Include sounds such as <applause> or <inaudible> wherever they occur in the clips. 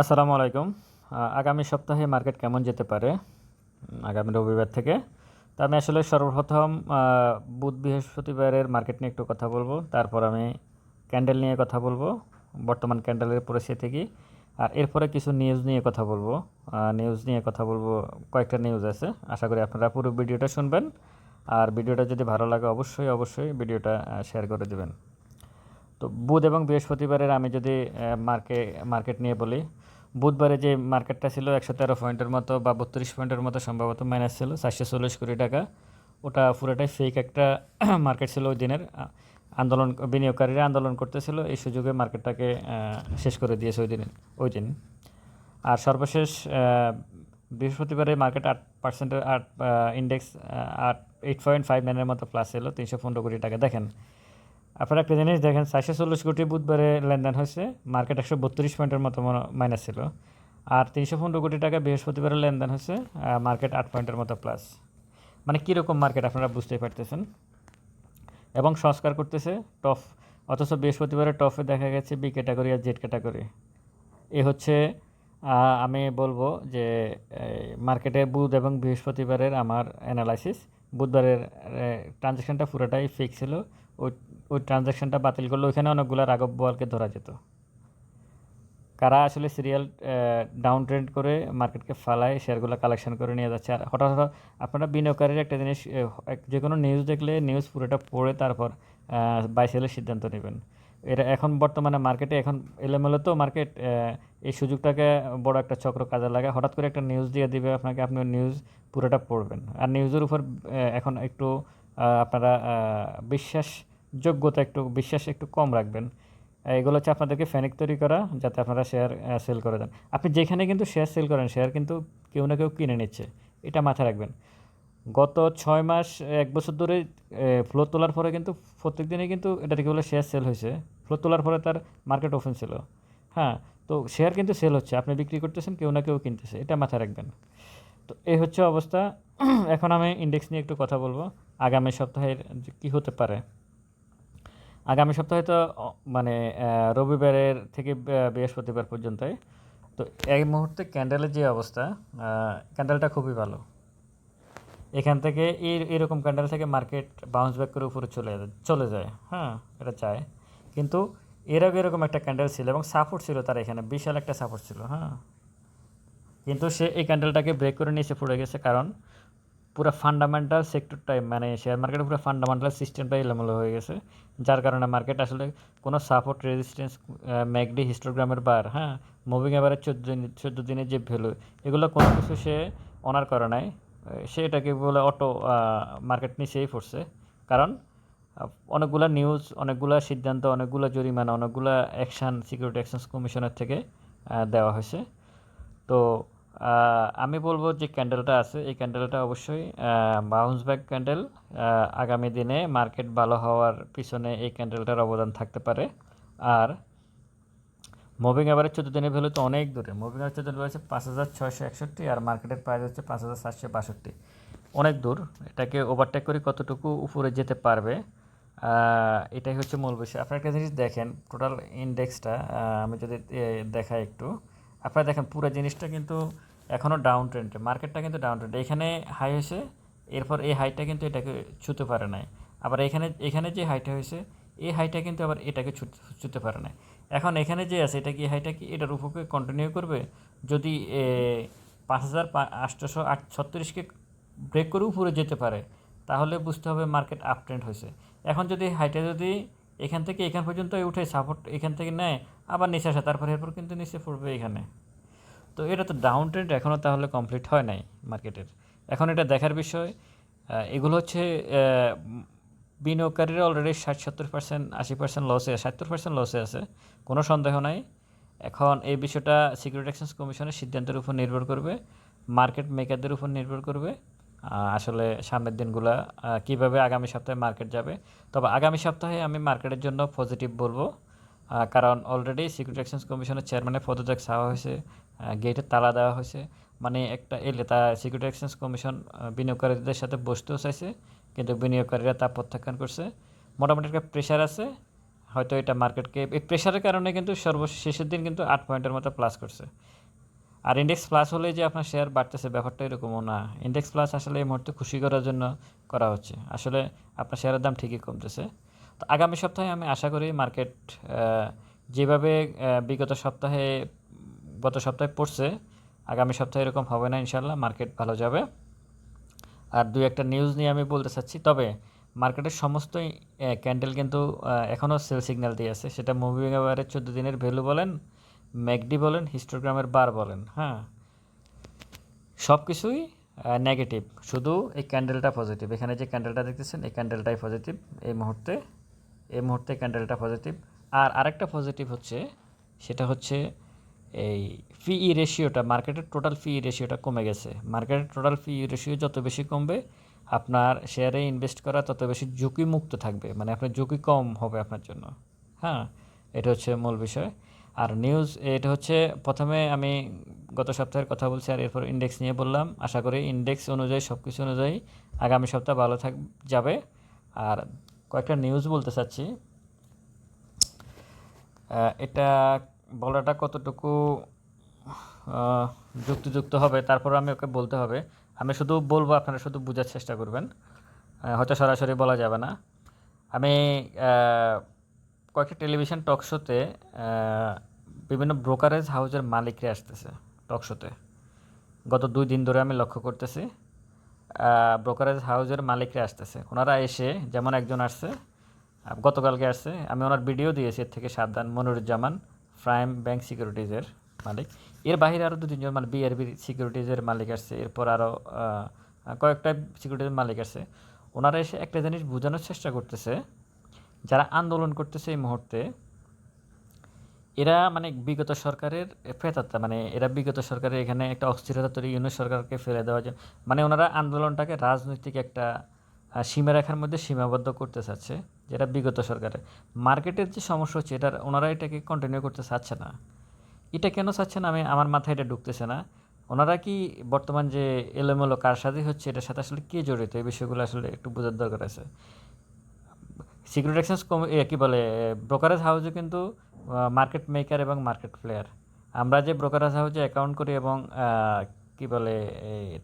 আসসালামু আলাইকুম। আগামী সপ্তাহে মার্কেট কেমন যেতে পারে? আগামী রবিবার থেকে। তো আমি আসলে সর্বপ্রথম বুধ বৃহস্পতিবারের মার্কেট নিয়ে একটু কথা বলব। তারপর আমি ক্যান্ডেল নিয়ে কথা বলব, বর্তমান ক্যান্ডেলের পরিস্থিতি কি। আর এরপরে কিছু নিউজ নিয়ে কথা বলব। নিউজ নিয়ে কথা বলব, কয়েকটা নিউজ আছে। আশা করি আপনারা পুরো ভিডিওটা শুনবেন। আর ভিডিওটা যদি ভালো লাগে, অবশ্যই অবশ্যই ভিডিওটা শেয়ার করে দেবেন। তো বুধ এবং বৃহস্পতিবারের আমি যদি মার্কে, মার্কেট নিয়ে বলি বুধবারে যে মার্কেটটা ছিল একশো তেরো পয়েন্টের মতো বা বত্রিশ পয়েন্টের মতো সম্ভবত মাইনাস ছিল, চারশো চল্লিশ কোটি টাকা। ওটা পুরোটাই ফেক একটা <clears throat> মার্কেট ছিল ওই দিনের। আন্দোলন, বিনিয়োগকারীরা আন্দোলন করতেছিল, এই সুযোগে মার্কেটটাকে শেষ করে দিয়েছে ওই দিন ওই দিন। আর সর্বশেষ বৃহস্পতিবারে মার্কেট আট পার্সেন্টের আট ইন্ডেক্স আট এইট পয়েন্ট ফাইভ নাইনের মতো প্লাস ছিল তিনশো পনেরো কোটি টাকা। দেখেন আপনারা একটা জিনিস দেখেন, চারশো চল্লিশ কোটি বুধবারে লেনদেন হয়েছে মার্কেট একশো বত্রিশ পয়েন্টের মতো মাইনাস ছিল। আর তিনশো পনেরো কোটি টাকা বৃহস্পতিবারে লেনদেন হয়েছে মার্কেট আট পয়েন্টের মতো প্লাস মানে কীরকম মার্কেট আপনারা বুঝতেই পারতেছেন? এবং সংস্কার করতেছে টপ অথচ বৃহস্পতিবারে টপে দেখা গেছে বি ক্যাটাগরি আর জেড ক্যাটাগরি। এ হচ্ছে আমি বলব যে মার্কেটে বুধ এবং বৃহস্পতিবারের আমার অ্যানালাইসিস বুধবারের ট্রানজ্যাকশনটা পুরোটাই ফিক্স ছিল, ওই ওই ট্রানজ্যাকশনটা বাতিল করলে ওইখানে অনেকগুলো রাঘব বোয়ালকে ধরা যেত। কারা আসলে সিরিয়াল ডাউন ট্রেন্ড করে মার্কেটকে ফালায় শেয়ারগুলো কালেকশন করে নিয়ে যাচ্ছে আর হঠাৎ হঠাৎ আপনারা বিনিয়োগকারীর একটা জিনিস যে কোনো নিউজ দেখলে নিউজ পুরোটা পড়ে তারপর বাই সেলের সিদ্ধান্ত নেবেন। এরা এখন বর্তমানে মার্কেটে এখন এলোমেলো তো মার্কেট এই সুযোগটাকে বড় একটা চক্র কাজে লাগে হঠাৎ করে একটা নিউজ দিয়ে দিবে আপনাকে আপনি নিউজ পুরোটা পড়বেন। আর নিউজের উপর এখন একটু আপনারা আহ, বিশ্বাসযোগ্যতা একটু, বিশ্বাস একটু কম রাখবেন। এগুলো হচ্ছে আপনাদেরকে ফ্যানিক তৈরি করা, যাতে আপনারা শেয়ার সেল করে দেন। আপনি যেখানে কিন্তু শেয়ার সেল করেন শেয়ার কিন্তু কেউ না কেউ কিনে নিচ্ছে। এটা মাথায় রাখবেন। গত ছয় মাস, এক বছর ধরে ফ্লো তোলার পরে কিন্তু প্রত্যেক দিনই কিন্তু এটা থেকে বলে শেয়ার সেল হয়েছে। ফ্লো তোলার পরে তার মার্কেট ওপেন ছিল। হ্যাঁ তো শেয়ার কিন্তু সেল হচ্ছে। আপনি বিক্রি করতেছেন, কেউ না কেউ কিনতেছে। এটা মাথায় রাখবেন। তো এই হচ্ছে অবস্থা। <clears throat> এখন আমি ইন্ডেক্স নিয়ে একটু কথা বলব। আগামী সপ্তাহের কী হতে পারে। আগামী সপ্তাহে তো মানে রবিবারের থেকে বৃহস্পতিবার পর্যন্তই। তো এই মুহূর্তে ক্যান্ডেলের যে অবস্থা ক্যান্ডেলটা খুবই ভালো। এখান থেকে এই, এরকম ক্যান্ডেল থেকে মার্কেট বাউন্স ব্যাক করে উপরে চলে চলে যায়। হ্যাঁ এটা চায়। কিন্তু এর আগে এরকম একটা ক্যান্ডেল ছিল এবং সাপোর্ট ছিল তার এখানে, বিশাল একটা সাপোর্ট ছিল হ্যাঁ। কিন্তু সে এই ক্যান্ডেলটাকে ব্রেক করে এসে পড়ে গেছে কারণ পুরো ফান্ডামেন্টাল সেক্টরটাই মানে শেয়ার মার্কেটের পুরো ফান্ডামেন্টাল সিস্টেমটাই এলোমেলো হয়ে গেছে। যার কারণে মার্কেট আসলে কোনো সাপোর্ট রেজিস্ট্যান্স ম্যাকডি হিস্টোগ্রামের বার হ্যাঁ মুভিং এভারেজ চোদ্দ দিন, চোদ্দ দিনের যে ভ্যালু এগুলো কোনো কিছু সে অনার করে নাই। সে এটাকে বলে অটো মার্কেট নিচেই পড়ছে। কারণ অনেকগুলা নিউজ অনেকগুলা সিদ্ধান্ত, অনেকগুলা জরিমানা, অনেকগুলা অ্যাকশান সিকিউরিটি অ্যাকশনস কমিশনের থেকে দেওয়া হয়েছে। তো আমি বলব যে ক্যান্ডেলটা আছে, এই ক্যান্ডেলটা অবশ্যই বাউন্স ব্যাক ক্যান্ডেল আগামী দিনে মার্কেট ভালো হওয়ার পিছনে এই ক্যান্ডেলটার অবদান থাকতে পারে। আর মুভিং এভারেজ চোদ্দ দিনের ভ্যালু তো অনেক দূরে মুভিং এভারেজ চোদ্দ হচ্ছে পাঁচ হাজার ছয়শো একষট্টি আর মার্কেটের প্রাইস হচ্ছে পাঁচ হাজার সাতশো বাষট্টি। অনেক দূর, এটাকে ওভারটেক করে কতটুকু উপরে যেতে পারবে এটাই হচ্ছে মূল বিষয়। আপনার একটা জিনিস দেখেন টোটাল ইন্ডেক্সটা আমি যদি দেখাই একটু। আপনারা দেখেন পুরো জিনিসটা কিন্তু এখনও ডাউন ট্রেন্ডে মার্কেটটা কিন্তু ডাউন ট্রেন্ডে এখানে হাই হয়েছে, এরপর এই হাইটা কিন্তু এটাকে ছুতে পারে নাই। আবার এখানে এখানে যে হাইটা হয়েছে, এই হাইটা কিন্তু আবার এটাকে ছুতে পারে নাই। এখন এখানে যে আছে, এটা কি হাইটা কি এটার উপকে কন্টিনিউ করবে? যদি পাঁচ হাজার আটশোশো আট, ছত্রিশকে ব্রেক করে উপরে যেতে পারে, তাহলে বুঝতে হবে মার্কেট আপ ট্রেন্ড হয়েছে। এখন যদি হাইটা যদি এখান থেকে এখান পর্যন্ত উঠে সাপোর্ট এখান থেকে নেয়, আবার নিচে আসে, তারপর এরপর কিন্তু নিচে পড়বে এখানে। তো এটা তো ডাউন ট্রেন্ড এখনও তাহলে কমপ্লিট হয় নাই মার্কেটের এখন এটা দেখার বিষয় এগুলো হচ্ছে বিনিয়োগকারীরা অলরেডি ষাট, সত্তর পার্সেন্ট আশি পার্সেন্ট লসে সত্তর পার্সেন্ট লসে আছে, কোনো সন্দেহ নাই। এখন এই বিষয়টা সিকিউরিটি এক্সচেঞ্জ কমিশনের সিদ্ধান্তের উপর নির্ভর করবে মার্কেট মেকারদের উপর নির্ভর করবে। আসলে সামনের দিনগুলা কীভাবে আগামী সপ্তাহে মার্কেট যাবে। তবে আগামী সপ্তাহে আমি মার্কেটের জন্য পজিটিভ বলব কারণ অলরেডি সিকিউরিটি এক্সচেঞ্জ কমিশনের চেয়ারম্যানের পদত্যাগ চাওয়া হয়েছে গেটে তালা দেওয়া হয়েছে। মানে একটা এলে তা সিকিউরিটি এক্সচেঞ্জ কমিশন বিনিয়োগকারীদের সাথে বসতেও চাইছে, কিন্তু বিনিয়োগকারীরা তা প্রত্যাখ্যান করছে। মোটামুটি একটা প্রেশার আছে, হয়তো এটা মার্কেটকে এই প্রেশারের কারণে কিন্তু সর্বশেষের দিন কিন্তু আট পয়েন্টের মতো প্লাস করছে। আর ইন্ডেক্স প্লাস হলে যে আপনার শেয়ার বাড়তেছে, ব্যাপারটা এরকমও না। ইন্ডেক্স প্লাস আসলে এই মুহূর্তে খুশি করার জন্য করা হচ্ছে। আসলে আপনার শেয়ারের দাম ঠিকই কমতেছে। তো আগামী সপ্তাহে আমি আশা করি মার্কেট যেভাবে বিগত সপ্তাহে, গত সপ্তাহে পড়ছে, আগামী সপ্তাহে এরকম হবে না ইনশাল্লাহ মার্কেট ভালো যাবে। আর দুই একটা নিউজ নিয়ে আমি বলতে চাচ্ছি, তবে মার্কেটের সমস্ত ক্যান্ডেল কিন্তু এখনও সেল সিগন্যাল দিয়ে আছে। সেটা মুভিং এভারেজ চোদ্দ দিনের ভ্যালু বলেন ম্যাকডি বলেন, হিস্টোগ্রামের বার বলেন হ্যাঁ? সব কিছুই নেগেটিভ শুধু এই ক্যান্ডেলটা পজিটিভ এখানে যে ক্যান্ডেলটা দেখতেছেন, এই ক্যান্ডেলটাই পজিটিভ এই মুহূর্তে। এই মুহূর্তে ক্যান্ডেলটা পজিটিভ আর আরেকটা পজিটিভ হচ্ছে, সেটা হচ্ছে এই ফিই রেশিওটা মার্কেটের টোটাল ফি রেশিওটা কমে গেছে। মার্কেটের টোটাল ফি রেশিও যত বেশি কমবে, আপনার শেয়ারে ইনভেস্ট করা তত বেশি ঝুঁকিমুক্ত থাকবে। মানে আপনার ঝুঁকি কম হবে আপনার জন্য হ্যাঁ? এটা হচ্ছে মূল বিষয়। আর নিউজ এটা হচ্ছে প্রথমে আমি গত সপ্তাহের কথা বলছি আর এরপর ইন্ডেক্স নিয়ে বললাম। আশা করি ইন্ডেক্স অনুযায়ী সব কিছু অনুযায়ী আগামী সপ্তাহ ভালো থাক, যাবে। আর কয়েকটা নিউজ বলতে চাচ্ছি। এটা বলাটা কতটুকু যুক্তিযুক্ত হবে তারপর আমি ওকে বলতে হবে। আমি শুধু বলব, আপনারা শুধু বোঝার চেষ্টা করবেন। হয়তো সরাসরি বলা যাবে না। আমি কয়েকটা টেলিভিশন টক শোতে বিভিন্ন ব্রোকারেজ হাউসের মালিকরা আসতেছে টক শোতে। গত দুই দিন ধরে আমি লক্ষ্য করতেছি ব্রোকারেজ হাউসের মালিকরা আসতেছে। ওনারা এসে যেমন একজন আসছে গতকালকে আসছে, আমি ওনার ভিডিও দিয়েছি, এর থেকে সাবধান, মনিরুজ্জামান, প্রাইম ব্যাংক সিকিউরিটিজের মালিক। এর বাইরে আরও দু তিনজন মানে বিআরবি সিকিউরিটিজের মালিক আসছে, এরপর আরও কয়েকটা সিকিউরিটিজের মালিক আসছে। ওনারা এসে একটা জিনিস বোঝানোর চেষ্টা করতেছে যারা আন্দোলন করতেছে এই মুহূর্তে এরা মানে বিগত সরকারের ফেতাত্তা মানে এরা বিগত সরকারের এখানে একটা অস্থিরতা তৈরি ইউনিট সরকারকে ফেলে দেওয়ার জন্য মানে ওনারা আন্দোলনটাকে রাজনৈতিক একটা আহ, সীমারেখার মধ্যে সীমাবদ্ধ করতে চাচ্ছে যেটা বিগত সরকারের। মার্কেটের যে সমস্যা হচ্ছে এটার ওনারা এটাকে কন্টিনিউ করতে চাচ্ছে না। এটা কেন চাচ্ছে না? আমি আমার মাথায় এটা ঢুকতেছে না। ওনারা কি বর্তমান যে এলোমেলো কারসাজি হচ্ছে এটার সাথে আসলে কে জড়িত? এই বিষয়গুলো আসলে একটু বোঝার দরকার আছে। সিকিউরিটি এক্সচেঞ্জ কী বলে ব্রোকারেজ হাউসে কিন্তু মার্কেট মেকার এবং মার্কেট প্লেয়ার আমরা যে ব্রোকারেজ হাউসে অ্যাকাউন্ট করি এবং কি বলে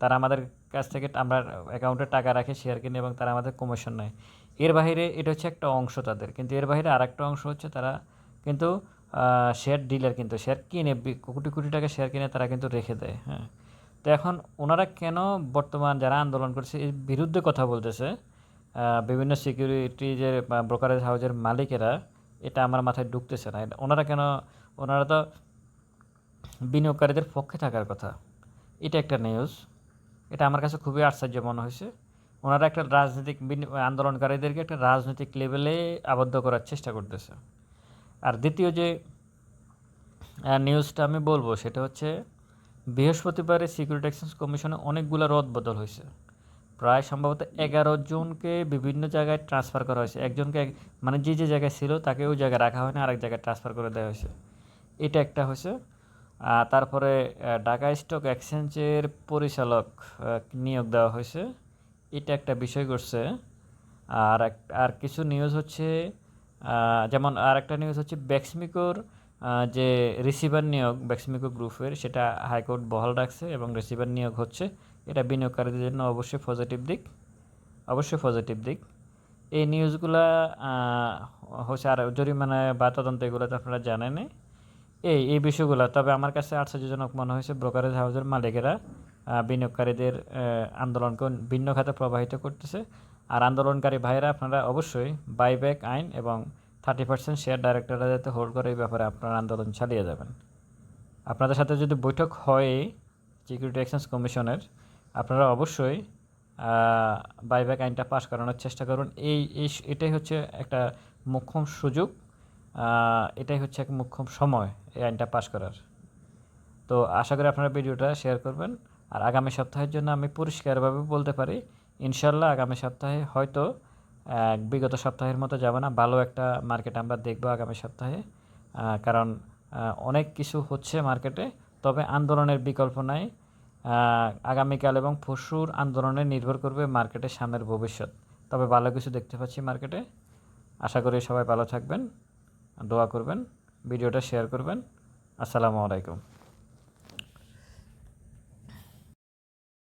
তারা আমাদের কাছ থেকে আমরা অ্যাকাউন্টে টাকা রাখে শেয়ার কিনে এবং তারা আমাদের কমিশন নেয়। এর বাইরে এটা হচ্ছে একটা অংশ তাদের। কিন্তু এর বাইরে আরেকটা অংশ হচ্ছে তারা কিন্তু শেয়ার ডিলার কিন্তু শেয়ার কিনে কোটি কোটি টাকা শেয়ার কিনে তারা কিন্তু রেখে দেয় হ্যাঁ। তো এখন ওনারা কেন বর্তমান যারা আন্দোলন করছে, এর বিরুদ্ধে কথা বলতেছে বিভিন্ন সিকিউরিটিজের ব্রোকারেজ হাউজের মালিকেরা এটা আমার মাথায় ঢুকতেছে না। ওনারা কেন, ওনারা তো বিনিয়োগকারীদের পক্ষে থাকার কথা। এটা একটা নিউজ এটা আমার কাছে খুবই আশ্চর্য মনে হয়েছে। ওনারা একটা রাজনৈতিক আন্দোলনকারীদেরকে একটা রাজনৈতিক লেভেলে আবদ্ধ করার চেষ্টা করতেছে। আর দ্বিতীয় যে নিউজটা আমি বলব, সেটা হচ্ছে বৃহস্পতিবারে সিকিউরিটি এক্সচেঞ্জ কমিশনে অনেকগুলো রদ বদল হয়েছে। প্রায় সম্ভবত এগারো জনকে বিভিন্ন জায়গায় ট্রান্সফার করা হয়েছে। একজনকে এক- মানে যে যে জায়গায় ছিল তাকে ওই জায়গায় রাখা হয় না আরেক জায়গায় ট্রান্সফার করে দেওয়া হয়েছে। এটা একটা হয়েছে। তারপরে ঢাকা স্টক এক্সচেঞ্জের পরিচালক নিয়োগ দেওয়া হয়েছে। এটা একটা বিষয় করছে আর এক- আর কিছু নিউজ হচ্ছে যেমন আর একটা নিউজ হচ্ছে ব্যাক্সমিকোর যে রিসিভার নিয়োগ ব্যাক্সমিকো গ্রুপের সেটা হাইকোর্ট বহাল রাখছে এবং রিসিভার নিয়োগ হচ্ছে। এটা বিনিয়োগকারীদের জন্য অবশ্যই পজিটিভ দিক। অবশ্যই পজিটিভ দিক। এই নিউজগুলা হচ্ছে আর জরিমানা বা তদন্ত এগুলো তো আপনারা জানেনই এই এই বিষয়গুলো, তবে আমার কাছে আশ্চর্যজনক মনে হয়েছে ব্রোকারেজ হাউসের মালিকেরা বিনিয়োগকারীদের আন্দোলনকে ভিন্ন খাতে প্রবাহিত করতেছে। আর আন্দোলনকারী ভাইরা আপনারা অবশ্যই বাইব্যাক আইন এবং থার্টি পার্সেন্ট শেয়ার ডাইরেক্টররা যাতে হোল্ড করে এই ব্যাপারে আপনারা আন্দোলন চালিয়ে যাবেন। আপনাদের সাথে যদি বৈঠক হয় সিকিউরিটি এক্সচেঞ্জ কমিশনের আপনারা অবশ্যই বাইব্যাক আইনটা পাশ করানোর চেষ্টা করুন। এই এটাই হচ্ছে একটা মোক্ষম সুযোগ। এটাই হচ্ছে এক মুখ্যম সময় এই আইনটা পাশ করার। তো আশা করি আপনারা ভিডিওটা শেয়ার করবেন। আর আগামী সপ্তাহের জন্য আমি পরিষ্কারভাবে বলতে পারি, ইনশাল্লাহ আগামী সপ্তাহে হয়তো বিগত সপ্তাহের মতো যাব না। ভালো একটা মার্কেট আমরা দেখব আগামী সপ্তাহে। কারণ অনেক কিছু হচ্ছে মার্কেটে তবে আন্দোলনের বিকল্প নাই। আগামীকাল এবং পরশুর আন্দোলনে নির্ভর করবে মার্কেটের সামনের ভবিষ্যৎ। তবে ভালো কিছু দেখতে পাচ্ছি মার্কেটে আশা করি সবাই ভালো থাকবেন। দোয়া করবেন। ভিডিওটা শেয়ার করবেন। আসসালামু আলাইকুম।